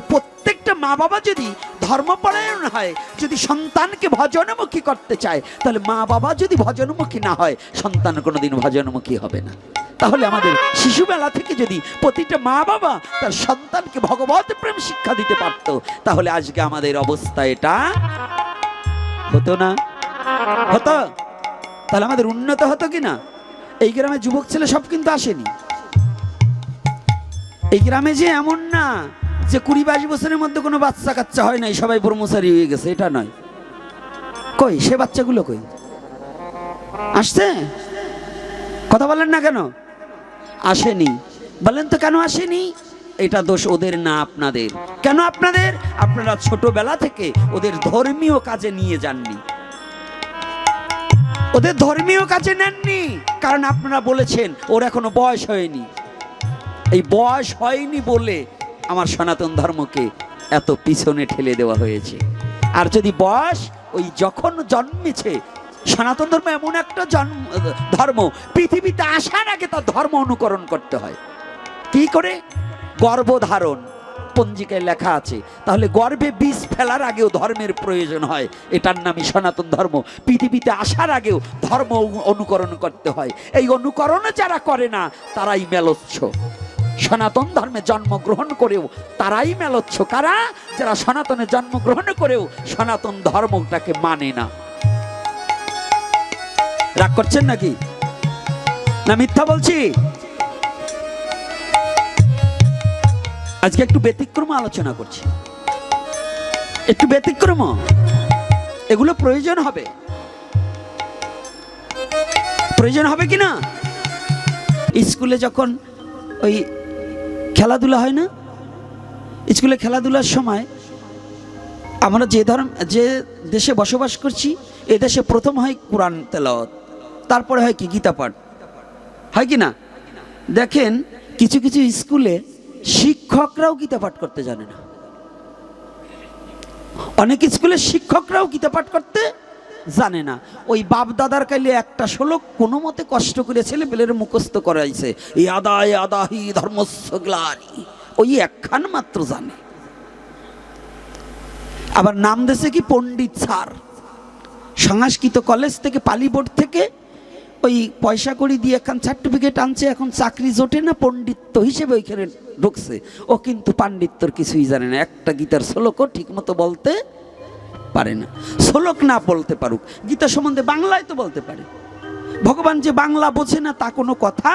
প্রত্যেকটা মা বাবা যদি ধর্মপরায়ণ হয়, যদি সন্তানকে ভজনমুখী করতে চায়, তাহলে মা বাবা যদি ভজনমুখী না হয়, সন্তান কোনোদিন ভজনমুখী হবে না। তাহলে আমাদের শিশুবেলা থেকে যদি প্রতিটা মা বাবা তার সন্তানকে ভগবত প্রেম শিক্ষা দিতে পারত, তাহলে আজকে আমাদের অবস্থা এটা হতো না। হতো? তাহলে আমাদের উন্নত হতো কি না? এই গ্রামে যুবক ছেলে সব কিন্তু আসেনি। এই গ্রামে যে এমন না। যে কুড়ি বাইশ বছরের মধ্যে কোনো বাচ্চা কাচ্চা হয় নাই, সবাই ব্রহ্মচারী হয়ে গেছে, এটা নয়। কই, সে বাচ্চাগুলো কই? আসছে? কথা বলেন না কেন? আসেনি। বলেন তো কেন আসেনি? এটা দোষ ওদের না আপনাদের। কেন আপনাদের? আপনারা ছোটবেলা থেকে ওদের ধর্মীয় কাজে নিয়ে যাননি। ওদের ধর্মীয় কাজে নেননি, কারণ আপনারা বলেছেন, ওর এখনও বয়স হয়নি। এই বয়স হয়নি বলে আমার সনাতন ধর্মকে এত পিছনে ঠেলে দেওয়া হয়েছে। আর যদি বয়স ওই যখন জন্মেছে, সনাতন ধর্ম এমন একটা জন্ম, ধর্ম, পৃথিবীতে আসার আগে তার ধর্ম অনুকরণ করতে হয়। কি করে? গর্ভধারণ, পঞ্জিকায় লেখা আছে। তাহলে গর্ভে বীজ ফেলার আগেও ধর্মের প্রয়োজন হয়। এটার নামই সনাতন ধর্ম। পৃথিবীতে আসার আগেও ধর্ম অনুকরণ করতে হয়। এই অনুকরণ যারা করে না, তারাই মেলচ্ছ। সনাতন ধর্মে জন্মগ্রহণ করেও তারাই মেলচ্ছ কারা যারা সনাতনে জন্মগ্রহণ করেও সনাতন ধর্মটাকে মানে না। রাগ করছেন নাকি? না মিথ্যা বলছি? আজকে একটু ব্যতিক্রম আলোচনা করছি। একটু ব্যতিক্রম। এগুলো প্রয়োজন হবে। প্রয়োজন হবে কি না? স্কুলে যখন ওই খেলাধুলা হয় না? স্কুলে খেলাধুলার সময় আমরা যে ধর্ম, যে দেশে বসবাস করছি, এ দেশে প্রথম হয় কোরআন তেলাওয়াত, তারপরে হয় কি, গীতা পাঠ। হয় কি না? দেখেন, কিছু কিছু স্কুলে শিক্ষকরাও গীতা পাঠ করতে জানে না। অনেক স্কুলে শিক্ষকরাও গীতা পাঠ করতে জানে না। ওই বাপ দাদার কাইলে একটা শ্লোক কোনো মতে কষ্ট করে ছেলে পেলের মুখস্থ করাইছে। এই আদায় আদাহি ধর্মস্ব গ্লানি ওই একখান মাত্র জানে। আবার নাম দেশে কি পণ্ডিত স্যার। সংস্কৃত কলেজ থেকে পালি বোর্ড থেকে ওই পয়সা করি দিয়ে এখন সার্টিফিকেট আনছে, এখন চাকরি জোটে না পণ্ডিত্য হিসেবে ওইখানে ঢুকছে। ও কিন্তু পাণ্ডিত্যর কিছুই জানে না। একটা গীতার শ্লোকও ঠিক মতো বলতে পারে না। শ্লোক না বলতে পারুক, গীতা সম্বন্ধে বাংলায় তো বলতে পারে। ভগবান যে বাংলা বোঝে না, তা কোনো কথা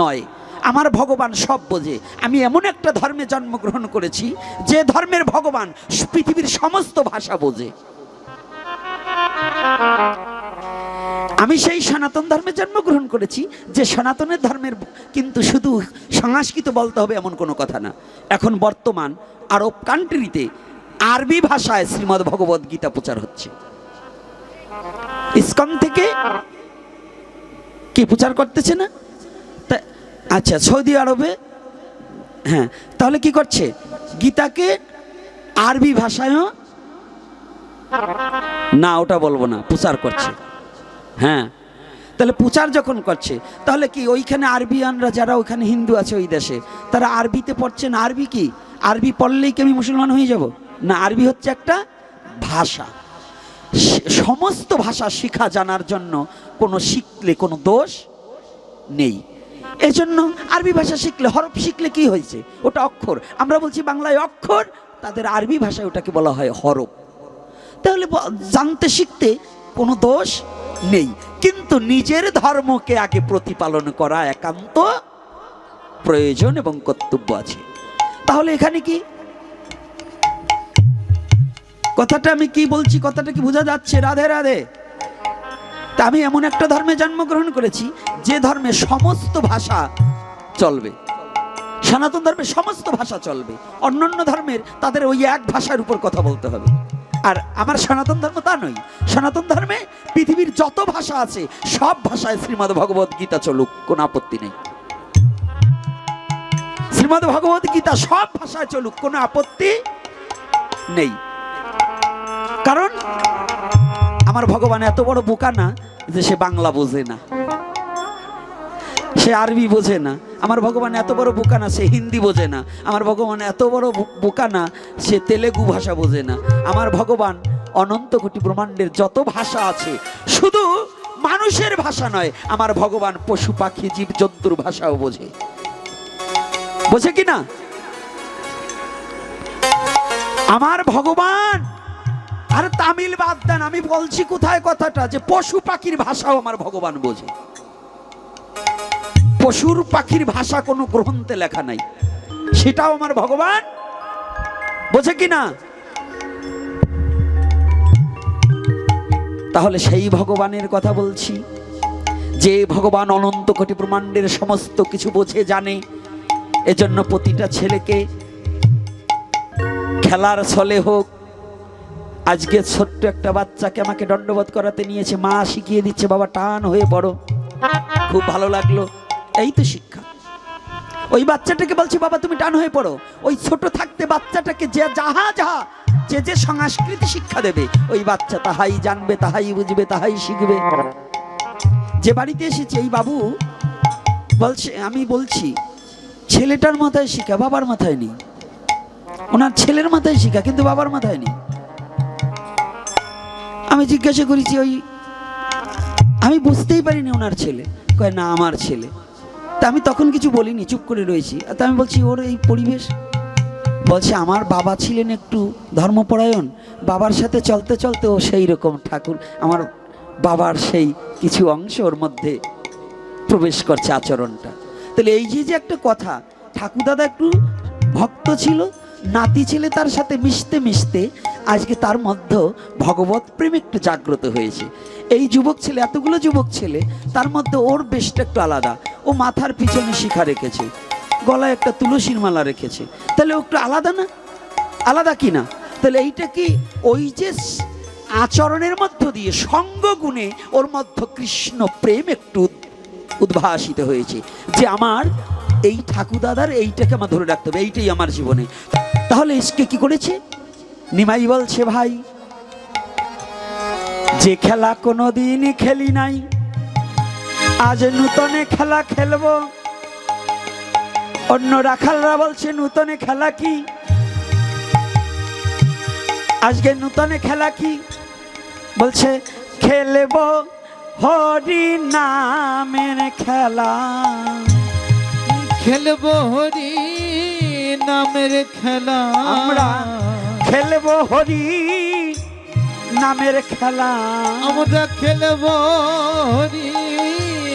নয়। আমার ভগবান সব বোঝে। আমি এমন একটা ধর্মে জন্মগ্রহণ করেছি, যে ধর্মের ভগবান পৃথিবীর সমস্ত ভাষা বোঝে। আমি সেই সনাতন ধর্মে জন্মগ্রহণ করেছি, যে সনাতনের ধর্মের কিন্তু শুধু সংস্কৃত বলতে হবে এমন কোনো কথা না। এখন বর্তমান আরব কান্ট্রিতে আরবি ভাষায় শ্রীমদ্ ভগবদ গীতা প্রচার হচ্ছে। ইসকন থেকে কি প্রচার করতেছে না? তা আচ্ছা সৌদি আরবে? হ্যাঁ তাহলে কি করছে? গীতাকে আরবি ভাষায়ও না, ওটা বলব না, প্রচার করছে। হ্যাঁ তাহলে প্রচার যখন করছে, তাহলে কি ওইখানে আরবিয়ানরা যারা ওইখানে হিন্দু আছে ওই দেশে, তারা আরবিতে পড়ছে না? আরবি কি? আরবি পড়লেই কি আমি মুসলমান হয়ে যাব? না, আরবি হচ্ছে একটা ভাষা। সমস্ত ভাষা শিখা জানার জন্য কোনো শিখলে কোনো দোষ নেই। এজন্য আরবি ভাষা শিখলে, হরফ শিখলে কি হয়েছে? ওটা অক্ষর। আমরা বলছি বাংলায় অক্ষর, তাদের আরবি ভাষায় ওটাকে বলা হয় হরফ। তাহলে জানতে শিখতে কোনো দোষ নেই। কিন্তু নিজের ধর্মকে আগে প্রতিপালন করা একান্ত প্রয়োজন এবং কর্তব্য আছে। তাহলে এখানে কি কথাটা আমি কি বলছি, কথাটা কি বোঝা যাচ্ছে? রাধে রাধে। তা আমি এমন একটা ধর্মে জন্মগ্রহণ করেছি, যে ধর্মে সমস্ত ভাষা চলবে। সনাতন ধর্মের সমস্ত ভাষা চলবে। অন্যান্য ধর্মের তাদের ওই এক ভাষার উপর কথা বলতে হবে। আর আমার সনাতন ধর্ম তা নয়। সনাতন ধর্মে পৃথিবীর যত ভাষা আছে, সব ভাষায় শ্রীমদ্ ভগবত গীতা চলুক, কোনো আপত্তি নেই। শ্রীমদ্ ভগবত গীতা সব ভাষায় চলুক, কোনো আপত্তি নেই। কারণ আমার ভগবান এত বড় বোকা না যে সে বাংলা বোঝে না, সে আরবি বোঝে না। আমার ভগবান এত বড় বোকা না, সে হিন্দি বোঝে না। আমার ভগবান এত বড় বোকা না, সে তেলেগু ভাষা বোঝে না। আমার ভগবান অনন্ত কোটি ব্রহ্মাণ্ডের যত ভাষা আছে, শুধু মানুষের ভাষা নয়, আমার ভগবান পশু পাখি জীব জন্তুর ভাষাও বোঝে। বোঝে কি না? আমার ভগবান আর তামিল বাদ দেন, আমি বলছি কোথায় কথাটা? যে পশু পাখির ভাষাও আমার ভগবান বোঝে। পশুর পাখির ভাষা কোনো গ্রন্থে লেখা নাই। সেটাও আমার ভগবান বোঝে কি না? তাহলে সেই ভগবানের কথা বলছি। যে ভগবান অনন্ত কোটি ব্রহ্মাণ্ডের সমস্ত কিছু বোঝে, জানে। এজন্য প্রতিটা ছেলেকে খেলার ছলে হোক আজকে ছোট্ট একটা বাচ্চাকে আমাকে দণ্ডবোধ করাতে নিয়েছে। মা শিখিয়ে দিচ্ছে, বাবা, টান হয়ে পড়ো। খুব ভালো লাগল। এই তো শিক্ষা। ওই বাচ্চাটাকে বলছি, বাবা, তুমি টান হয়ে পড়ো। ওই ছোট থাকতে বাচ্চাটাকে যে যাহা যাহা, যে যে সংস্কৃতি শিক্ষা দেবে, ওই বাচ্চা তাহাই জানবে, তাহাই বুঝবে, তাহাই শিখবে। যে বাড়িতে এসেছে, এই বাবু বলছে, আমি বলছি, ছেলেটার মাথায় শিখা, বাবার মাথায় নেই। ওনার ছেলের মাথায় শিখা, কিন্তু বাবার মাথায় নেই। আমি জিজ্ঞাসা করেছি, ওই আমি বুঝতেই পারিনি ওনার ছেলে। কয়, না, আমার ছেলে। তা আমি তখন কিছু বলিনি, চুপ করে রয়েছি। তা আমি বলছি, ওর এই পরিবেশ? বলছে, আমার বাবা ছিলেন একটু ধর্মপরায়ণ। বাবার সাথে চলতে চলতে ও সেই রকম ঠাকুর। আমার বাবার সেই কিছু অংশ ওর মধ্যে প্রবেশ করছে আচরণটা। তাহলে এই যে যে একটা কথা, ঠাকুরদাদা একটু ভক্ত ছিল, নাতি ছেলে তার সাথে মিশতে মিশতে আজকে তার মধ্যে ভগবত প্রেম একটু জাগ্রত হয়েছে। এই যুবক ছেলে, এতগুলো যুবক ছেলে, তার মধ্যে ওর বেশটা একটু আলাদা। ও মাথার পিছনে শিখা রেখেছে। গলায় একটা তুলসীর মালা রেখেছে। তাহলে ও একটু আলাদা না? আলাদা কি না? তাহলে এইটা কি? ওই যে আচরণের মধ্য দিয়ে সঙ্গ গুণে ওর মধ্য কৃষ্ণ প্রেম একটু উদ্ভাসিত হয়েছে। যে আমার এই ঠাকুরদাদার এইটাকে আমার ধরে রাখতে হবে, এইটাই আমার জীবনে। তাহলে ইসকে কি করেছে? নিমাই বলছে ভাই যে খেলা কোনোদিনই খেলি নাই আজ নূতনে খেলা খেলব। অন্য রাখালরা বলছে নূতনে খেলা কি? আজকে নূতনে খেলা কি? বলছে খেলব হরি নামের খেলা। খেলব হরি নামের খেলা। আমরা খেলব হরি নামের খেলা। আমরা খেলব হরি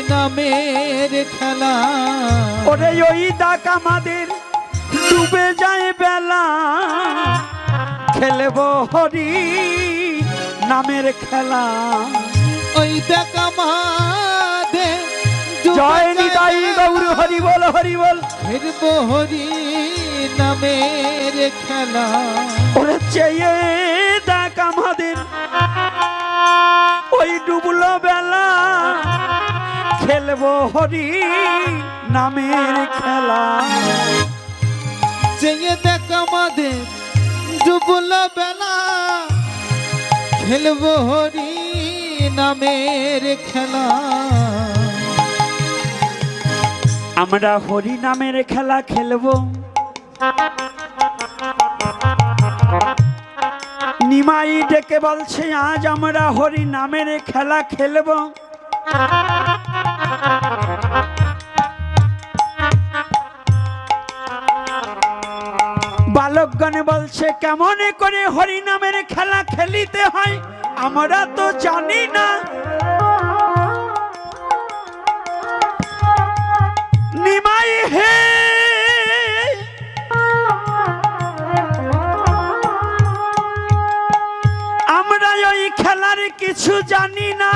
নামের খেলা। ওরে ওই ডাক আমাদের ডুবে যায় বেলা। খেলব হরি নামের খেলা। ওই দেখ আমাদে জয় নিতাই গৌর হরি বল হরি বল। খেলব হরি নামের খেলা। ওরে চেয়ে দেখ আমাদের ওই ডুবলো বেলা। খেলব হরি নামের খেলা। চেয়ে দেখ আমাদের ডুবল বেলা। খেলব হরি নামের খেলা। আমরা হরি নামের খেলা খেলব। নিমাই ডেকে বলছে, আজ আমরা হরি নামের খেলা খেলব। বালকগণে বলছে, কেমন করে হরি নামের খেলা খেলিতে হয়, আমরা তো জানি না। নিমাই হে কিছু জানি না।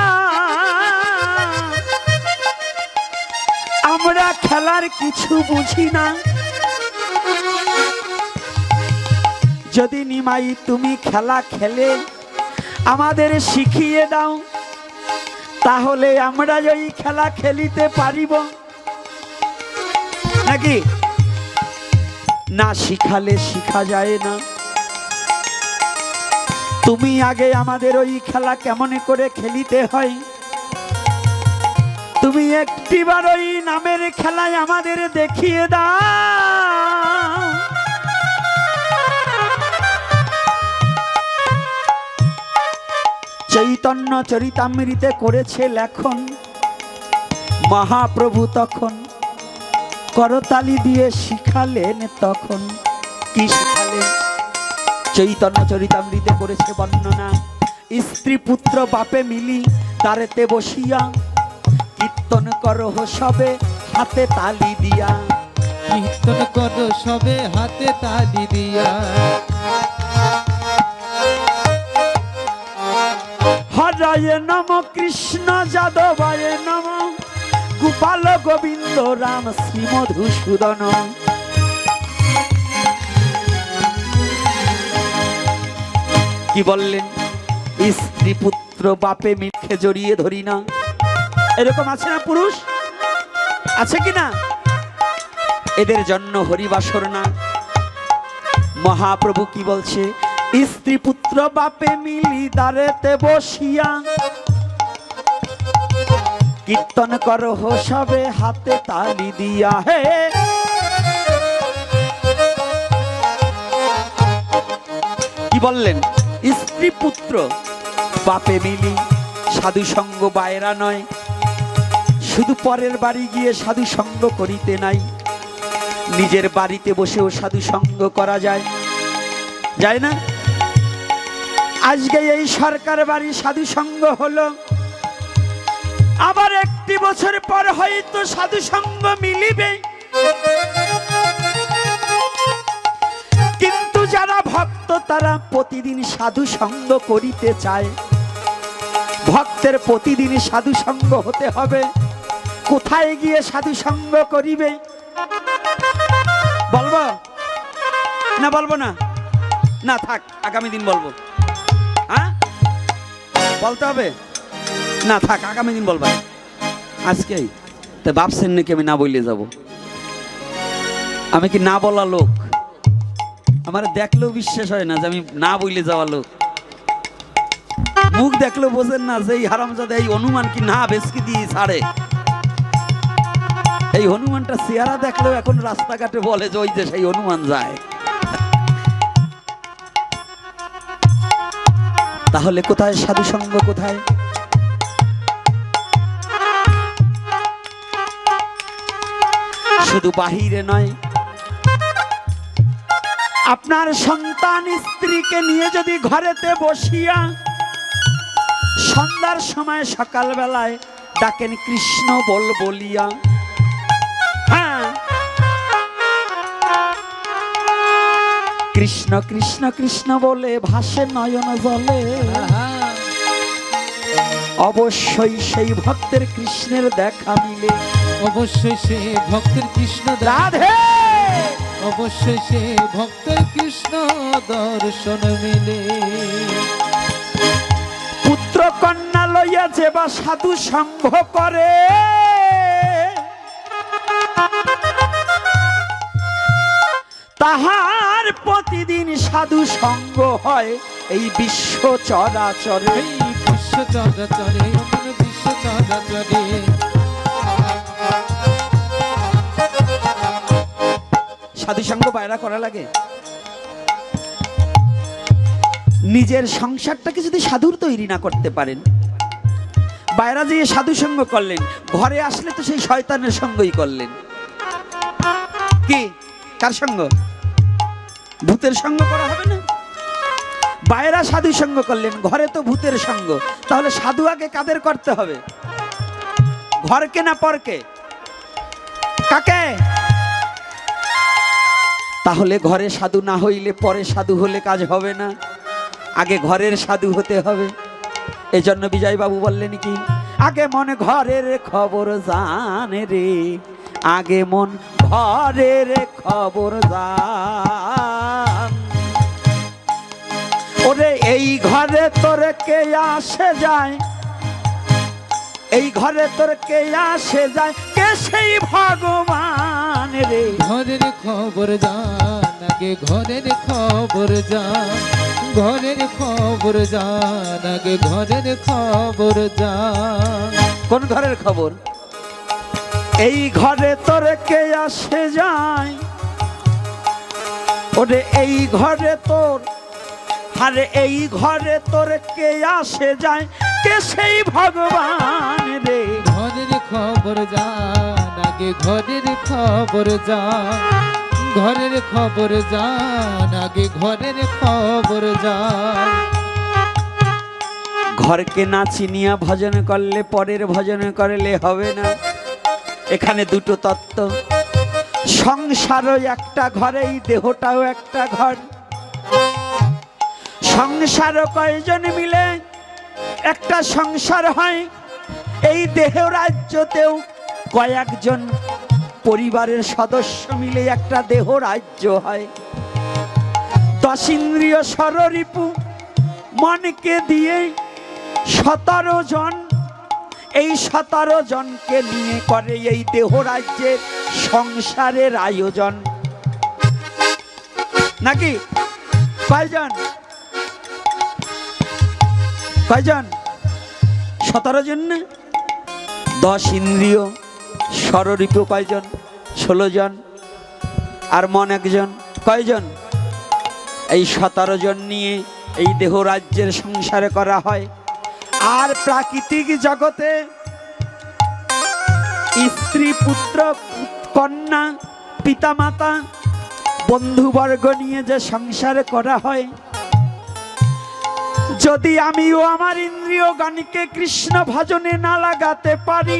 আমরা খেলার কিছু বুঝি না। যদি নিমাই তুমি খেলা খেলে, আমাদের শিখিয়ে দাও। তাহলে আমরা ওই খেলা খেলিতে পারিব। নাকি? না শিখালে শিখা যায় না। তুমি আগে আমাদের ওই খেলা কেমন করে খেলিতে হয়? তুমি একটিবার ওই নামের খেলায় আমাদের দেখিয়ে দাও। চৈতন্য চরিতামৃতে করেছে লেখন, মহাপ্রভু তখন করতালি দিয়ে শিখালেন তখন, কি শিখালেন? চৈতন্য চরিতামৃতে করেছে বর্ণনা। স্ত্রী পুত্র বাপে মিলি তারেতে বসিয়া কীর্তন করহ সবে হাতে তালি দিয়া। কীর্তন করো সবে হাতে তালি দিয়া। হরায় নম কৃষ্ণ যাদবায় নম। গোপাল গোবিন্দ রাম শ্রী মধুসূদন। কি বললেন? স্ত্রী পুত্র বাপে মিথ্যে জড়িয়ে ধরি না। এরকম আছে না পুরুষ? আছে কি না? এদের জন্য হরিবাসর না। মহাপ্রভু কি বলছে? স্ত্রী পুত্র বাপে মিলি দাঁড়েতে বসিয়া কীর্তন করো সবে হাতে তালি দিয়া হে। কি বললেন? স্ত্রী পুত্র বাপে মিলি সাধু সঙ্গ বায়রা নয়। শুধু পরের বাড়ি গিয়ে সাধু সঙ্গ করিতে নাই। নিজের বাড়িতে বসেও সাধু সঙ্গ করা যায়। যায় না? আজকে এই সরকার বাড়ি সাধু সঙ্গ হলো। আবার একটি বছর পর হয়তো সাধু সঙ্গ মিলিবে। ভক্ত তারা প্রতিদিন সাধু সঙ্গ করিতে চায়। ভক্তের প্রতিদিন সাধু সঙ্গ হতে হবে। কোথায় গিয়ে সাধু সঙ্গ করিবে? বলব? না বলব না। না, থাক, আগামী দিন বলব। হ্যাঁ? বলতে হবে? না, থাক, আগামী দিন বলবা। আজকেই। তো ভাবছেন নাকি আমি না বললে যাব। আমি কি না বলা লোক? আমার দেখলেও বিশ্বাস হয় না যে আমি না বইলে যাওয়া লোক। মুখ দেখলেও বোঝেন না যে এই হারামজাদা এই অনুমান কি না বেশকি দিয়ে ছাড়ে। এই হনুমানটা চেহারা দেখলেও এখন রাস্তাঘাটে বলে যে ওই যে সেই হনুমান যায়। তাহলে কোথায় সাধু সঙ্গ, কোথায়? শুধু বাহিরে নয় আপনার সন্তান স্ত্রীকে নিয়ে যদি ঘরেতে বসিয়া সন্ধ্যার সময় সকালবেলায় ডাকেন কৃষ্ণ বল বলিয়া। হ্যাঁ। কৃষ্ণ কৃষ্ণ কৃষ্ণ বলে ভাসে নয়ন জলে। অবশ্যই সেই ভক্তের কৃষ্ণের দেখা মিলে। অবশ্যই সেই ভক্তের কৃষ্ণ রাধে অবশ্যই সে ভক্তের কৃষ্ণ দর্শন মিলে। পুত্র কন্যা লইয়া যে বা সাধু সংঘ করে। তাহার প্রতিদিন সাধু সঙ্গ হয় এই বিশ্ব চরাচরে। বিশ্ব চরাচরে বিশ্ব চরাচরে। সাধু সঙ্গ বাইরা করা লাগে? নিজের সংসারটাকে যদি সাধুর তৈরি না করতে পারেন বাইরা যেয়ে সাধু সঙ্গ করলেন, ঘরে আসলে তো সেই শয়তানের সঙ্গই করলেন। কি? কার সঙ্গ? ভূতের সঙ্গ করা হবে না? বাইরা সাধু সঙ্গ করলেন, ঘরে তো ভূতের সঙ্গ, তাহলে সাধু আগে কাদের করতে হবে? ঘরকে না পরকে? কাকে? তাহলে ঘরে সাধু না হইলে পরে সাধু হলে কাজ হবে না। আগে ঘরের সাধু হতে হবে। এজন্য বিজয় বাবু বললেন কি, আগে মন ঘরের খবর জানে রে, আগে মন ঘরের খবর জান। ওরে, এই ঘরে তোর কে আসে যায়? এই ঘরে তোর কে আসে যায়? কে সেই ভগবান? রে। ঘরের খবর জান আগে ঘরের খবর জান। ঘরের খবর জান আগে ঘরের খবর জান। কোন ঘরের খবর? এই ঘরে তোর কে আসে যায়? ওরে এই ঘরে তোর আরে এই ঘরে তোর কে আসে যায়? কে সেই ভগবান রে। ঘরের খবর জান আগে ঘরের খবর জান। ঘরের খবর জান আগে ঘরের খবর জান। ঘরকে না চিনিয়া ভজন করলে পরের ভজন করলে হবে না। এখানে দুটো তত্ত্ব। সংসারও একটা ঘরে এই দেহটাও একটা ঘর। সংসারও কয়জন মিলে একটা সংসার হয়। এই দেহ রাজ্যতেও কয়েকজন পরিবারের সদস্য মিলে একটা দেহ রাজ্য হয়। দশ ইন্দ্রিয় সররিপু মনকে দিয়ে সতেরো জন, এই সতেরো জনকে নিয়ে করে এই দেহ রাজ্যের সংসারের আয়োজন। নাকি? কয়জন কয়জন? সতেরো জন দশ ইন্দ্রিয় স্বরূপ কয়জন? ষোলো জন। আর মন একজন। কয়জন? এই সতেরো জন নিয়ে এই দেহ রাজ্যের সংসারে করা হয়। আর প্রাকৃতিক জগতে স্ত্রী, পুত্র, কন্যা, পিতামাতা, বন্ধুবর্গ নিয়ে যে সংসার করা হয় যদি আমিও আমার ইন্দ্রিয় গণকে কৃষ্ণ ভজনে না লাগাতে পারি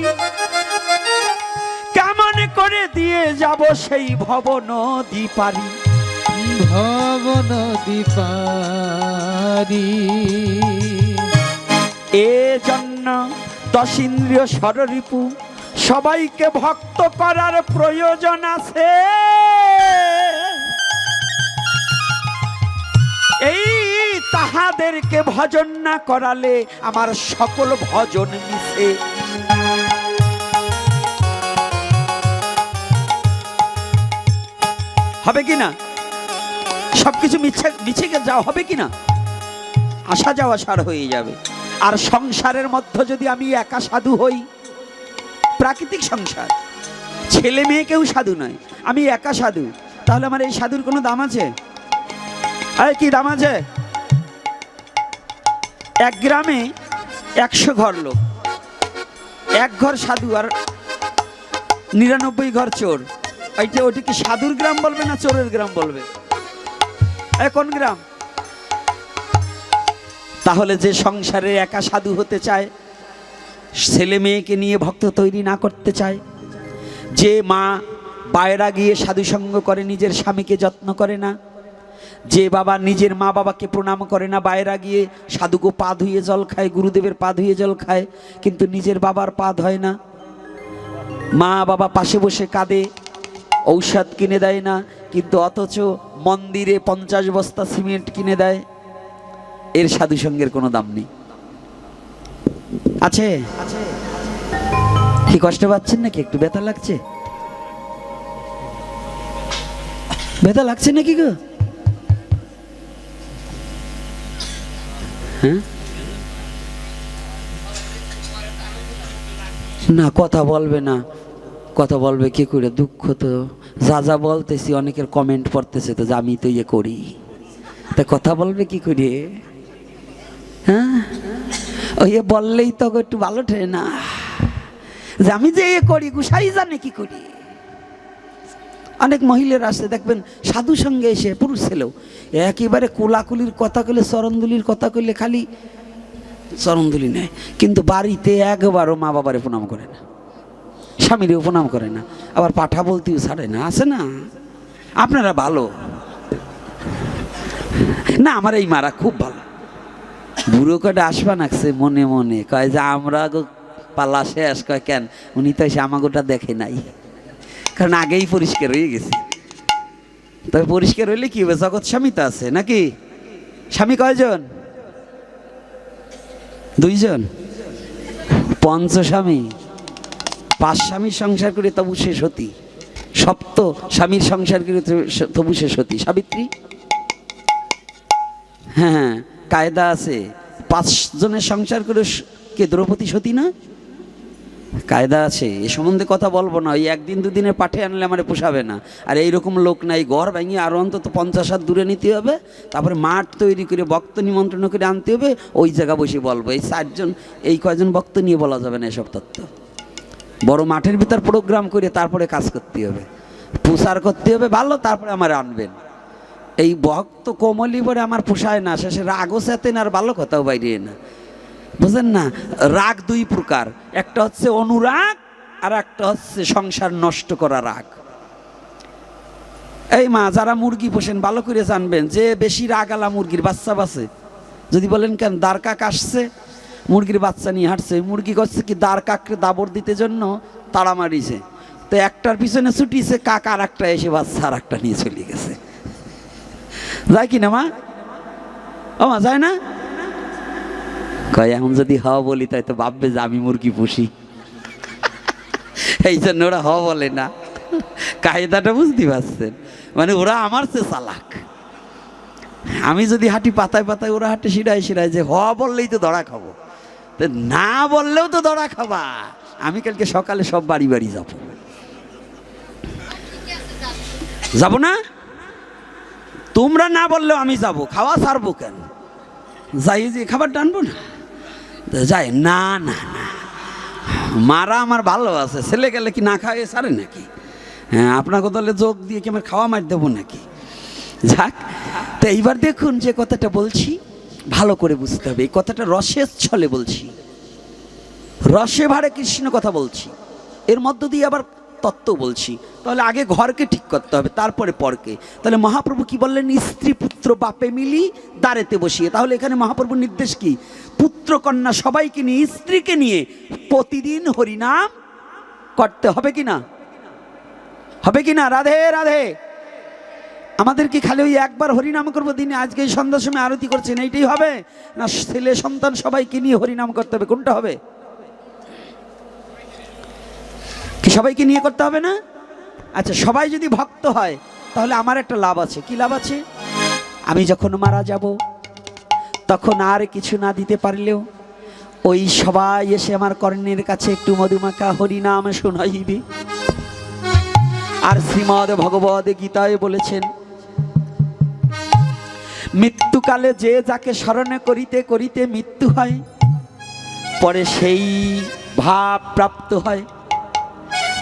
কেমন করে দিয়ে যাব সেই ভবন নদী পারি ভব নদী পারি এ জন্য দশ ইন্দ্রিয় স্বররিপু সবাইকে ভক্ত করার প্রয়োজন আছে। এই তাহাদেরকে ভজন না করালে আমার সকল ভজন মিশে হবে কি না? সবকিছু মিছে মিছে যাওয়া হবে কি না? আসা যাওয়া সার হয়ে যাবে। আর সংসারের মধ্যে যদি আমি একা সাধু হই, প্রাকৃতিক সংসার, ছেলে মেয়ে কেউ সাধু নয়, আমি একা সাধু, তাহলে আমার এই সাধুর কোনো দাম আছে? আরে, কি দাম আছে? এক গ্রামে একশো ঘর লোক। এক ঘর সাধু আর নিরানব্বই ঘর চোর। ওইটা ওটি কি সাধুর গ্রাম বলবে না চোরের গ্রাম বলবে? এ কোন গ্রাম? তাহলে যে সংসারে একা সাধু হতে চায়, ছেলে মেয়েকে নিয়ে ভক্ত তৈরি না করতে চায়, যে মা বাইরা গিয়ে সাধুসঙ্গ করে, নিজের স্বামীকে যত্ন করে না যে বাবা নিজের মা বাবাকে প্রণাম করে না, বাইরা গিয়ে সাধুকে পা ধুয়ে জল খায়, গুরুদেবের পা ধুয়ে জল খায়, কিন্তু নিজের বাবার পা ধয় না। মা বাবা পাশে বসে কাঁদে, ঔষধ কিনে দেয় না, কিন্তু অথচ মন্দিরে পঞ্চাশ বস্তা সিমেন্ট কিনে দেয়। এর সাধু সঙ্গের কোনো দাম নেই। আছে? কি কষ্ট পাচ্ছেন নাকি? একটু ব্যথা লাগছে? ব্যথা লাগছে নাকি গো? হ্যাঁ না, কথা বলবে না। কথা বলবে কি করে? দুঃখ তো। যা যা বলতেছি, অনেকের কমেন্ট পড়তেছে তো আমি তো ইয়ে করি। তা কথা বলবে কি করে? হ্যাঁ? ওই বললেই তো একটু ভালো ঠে না। যে আমি যে ইয়ে করি, গুসাই জানে কি করি? অনেক মহিলারা আসে দেখবেন সাধু সঙ্গে এসে, পুরুষ ছেলেও। একেবারে কোলাকুলির কথা কইলে চরণদুলির কথা কইলে খালি চরণদুলি নেয়। কিন্তু বাড়িতে একবারও মা বাবারে প্রণাম করে না। স্বামীরেও প্রণাম করে না। আবার পাঠা বলতেও ছাড়ে না। আছে না? আপনারা ভালো। না, আমার এই মারা খুব ভালো। বুড়ো কটা আসবা নাকছে মনে মনে। কয় যে আমরা পালা শেষ, কয় কেন? উনি তো এসে আমাগোটা দেখে নাই। কারণ আগেই পরিষ্কার হয়ে গেছে। তবে পরিষ্কার হইলে কি হবে? জগৎ স্বামী তো আছে নাকি? স্বামী কয়জন? দুইজন? পঞ্চ স্বামী। পাঁচ স্বামীর সংসার করে তবু সে সতী। সপ্ত স্বামীর সংসার করে তবু সে সতী। সাবিত্রী? হ্যাঁ হ্যাঁ। কায়দা আছে। পাঁচ জনের সংসার করে কে দ্রৌপদী সতী না? কায়দা আছে, এ সম্বন্ধে কথা বলব না, ওই একদিন দুদিনে পাঠে আনলে আমার পোষাবে না। আর এইরকম লোক নাই, ঘর ভেঙে আরও অন্তত পঞ্চাশ হাত দূরে নিতে হবে, তারপরে মাঠ তৈরি করে বক্ত নিমন্ত্রণ করে আনতে হবে, ওই জায়গা বসে বলব। এই চারজন, এই কয়জন বক্ত নিয়ে বলা যাবে না এসব তত্ত্ব। বড় মাঠের ভিতর প্রোগ্রাম করে তারপরে কাজ করতে হবে। প্রচার করতে হবে, ভালো, তারপরে আমার আনবেন। এই ভক্ত কোমলি পরে আমার পোষায় না, শেষে রাগও সাথে আর ভালো কথাও বাইরে না। বুঝলেন না? রাগ দুই প্রকার। একটা হচ্ছে অনুরাগ, আর একটা হচ্ছে সংসার নষ্ট করা রাগ। এই মা, যারা মুরগি পোষেন, ভালো করে জানবেন, যে বেশি রাগ আলা মুরগির বাচ্চা বাসে। যদি বলেন কেন, দাঁড় কাক আসছে, মুরগির বাচ্চা নিয়ে হাঁটছে, মুরগি করছে কি দাঁড় কাককে দাবর দিতে জন্য তাড়া মারিছে তো একটার পিছনে ছুটিছে কাক, আর একটা এসে বাচ্চা আর একটা নিয়ে চলে গেছে। যায় কি না মা? ও মা, যায় না? কয়, এখন যদি হ বলি, তাই তো ভাববে যে আমি মুরগি পুষি। এই জন্য ওরা হ বলে না। কায়দাটা বুঝতে পারছেন? মানে ওরা আমার সে চালাক। আমি যদি হাঁটি পাতায় পাতায় ওরা হাঁটে শিরায় শিরায় যে হ বললেই তো ধরা খাব। না বললেও তো ধরা খাবা। আমি কালকে সকালে সব বাড়ি বাড়ি যাব। যাব না? তোমরা না বললেও আমি যাব। খাওয়া ছাড়বো কেন? যাই যে খাবার টানবো না? যাই না না না। মারা আমার ভালো আছে ছেলে গেলে কি না খাওয়াই সারে নাকি? হ্যাঁ আপনাকে দলে যোগ দিয়ে কি আমার খাওয়া মার দেবো নাকি? যাক, তো এইবার দেখুন যে কথাটা বলছি, ভালো করে বুঝতে হবে। এই কথাটা রসের ছলে বলছি। রসে ভারে কৃষ্ণ কথা বলছি। এর মধ্য দিয়ে আবার তত্ত্ব বলছি। তাহলে আগে ঘরকে ঠিক করতে হবে, তারপরে পরকে। তাহলে মহাপ্রভু কি বললেন? স্ত্রী, পুত্র, বাপে মিলি দাঁড়েতে বসিয়ে। তাহলে এখানে মহাপ্রভুর নির্দেশ কি? পুত্র, কন্যা সবাইকে নিয়ে, স্ত্রীকে নিয়ে প্রতিদিন হরিনাম করতে হবে কি না হবে কি না রাধে রাধে। আমাদের কি খালি ওই একবার হরিনাম করব দিনে। আজকে সন্ধ্যার সময় আরতি করছেন, এইটাই হবে? না, ছেলে, সন্তান সবাইকে নিয়ে হরিনাম করতে হবে, কোনটা হবে? কি সবাইকে নিয়ে করতে হবে না? আচ্ছা সবাই যদি ভক্ত হয়, তাহলে আমার একটা লাভ আছে। কি লাভ আছে? আমি যখন মারা যাব, তখন আর কিছু না দিতে পারলেও, ওই সবাই এসে আমার কর্ণের কাছে একটু মধুমাখা হরিনাম শোনাইবে। আর শ্রীমদ ভগবদ গীতায় বলেছেন, মৃত্যুকালে যে যাকে স্মরণে করিতে করিতে মৃত্যু হয়, পরে সেই ভাব প্রাপ্ত হয়।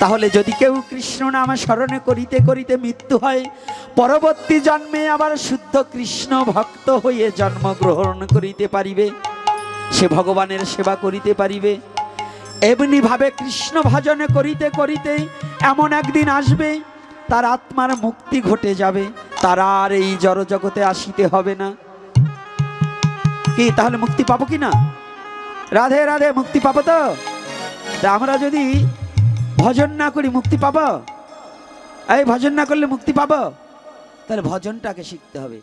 তাহলে যদি কেউ কৃষ্ণ নাম স্মরণে করিতে করিতে মৃত্যু হয়, পরবর্তী জন্মে আবার শুদ্ধ কৃষ্ণ ভক্ত হয়ে জন্মগ্রহণ করিতে পারিবে, সে ভগবানের সেবা করিতে পারিবে। এমনি ভাবে কৃষ্ণ ভজনে করিতে করিতে এমন একদিন আসবে, তার আত্মার মুক্তি ঘটে যাবে, তার আর এই জড় জগতে আসিতে হবে না। কি, তাহলে মুক্তি পাবো কি না রাধে রাধে, মুক্তি পাবো তো আমরা যদি ভজন না করি মুক্তি পাবো? এই ভজন না করলে মুক্তি পাবো? তাহলে ভজনটাকে শিখতে হবে।